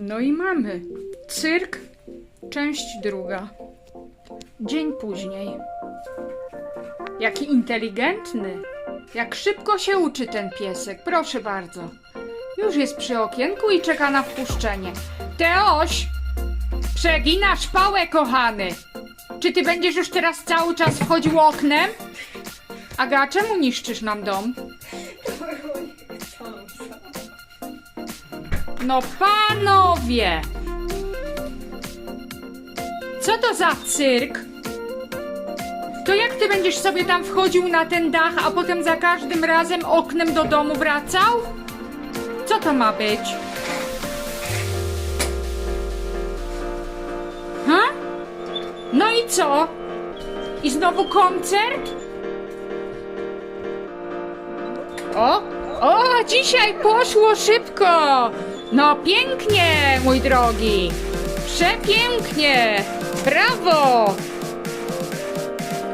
No i mamy. Cyrk, część druga. Dzień później. Jaki inteligentny. Jak szybko się uczy ten piesek, proszę bardzo. Już jest przy okienku i czeka na wpuszczenie. Teoś! Przeginasz pałę, kochany! Czy ty będziesz już teraz cały czas wchodził oknem? Aga, czemu niszczysz nam dom? No panowie! Co to za cyrk? To jak ty będziesz sobie tam wchodził na ten dach, a potem za każdym razem oknem do domu wracał? Co to ma być? Ha? No i co? I znowu koncert? O, o, dzisiaj poszło szybko. No pięknie, mój drogi. Przepięknie. Brawo.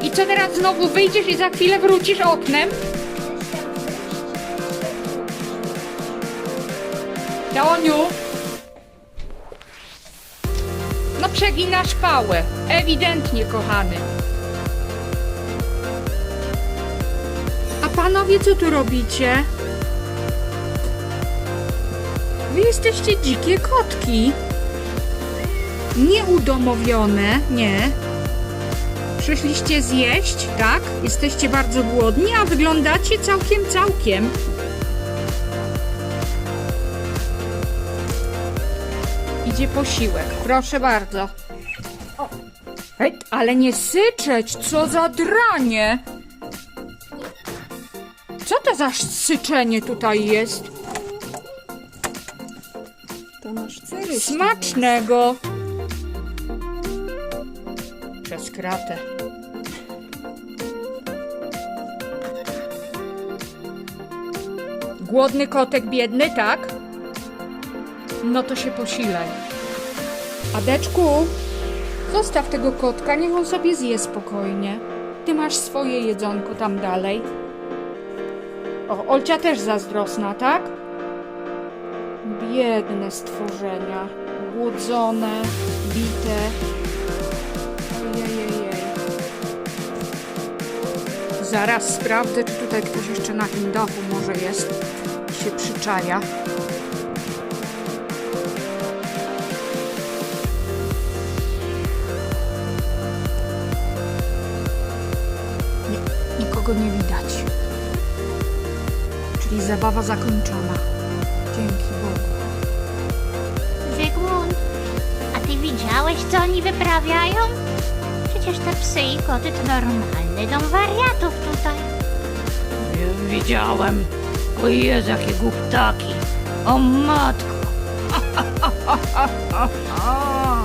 I co teraz znowu wyjdziesz i za chwilę wrócisz oknem? Teoniu. No przeginasz pałę. Ewidentnie, kochany. A panowie, co tu robicie? Jesteście dzikie kotki. Nieudomowione, nie. Przyszliście zjeść, tak? Jesteście bardzo głodni, a wyglądacie całkiem, całkiem. Idzie posiłek, proszę bardzo. O. Ej, ale nie syczeć, co za dranie! Co to za syczenie tutaj jest? To cyrus. Smacznego! Przez kratę. Głodny kotek biedny, tak? No to się posilaj. Adeczku, zostaw tego kotka, niech on sobie zje spokojnie. Ty masz swoje jedzonko tam dalej. O, Olcia też zazdrosna, tak? Biedne stworzenia, głodzone, bite. Zaraz sprawdzę, czy tutaj ktoś jeszcze na tym dachu może jest się przyczaja. Nie, nikogo nie widać. Czyli zabawa zakończona. Dzięki Bogu. Zygmunt, a ty widziałeś, co oni wyprawiają? Przecież te psy i koty to normalny dom wariatów tutaj. Widziałem. O Jezu, jakie głuptaki. O matko.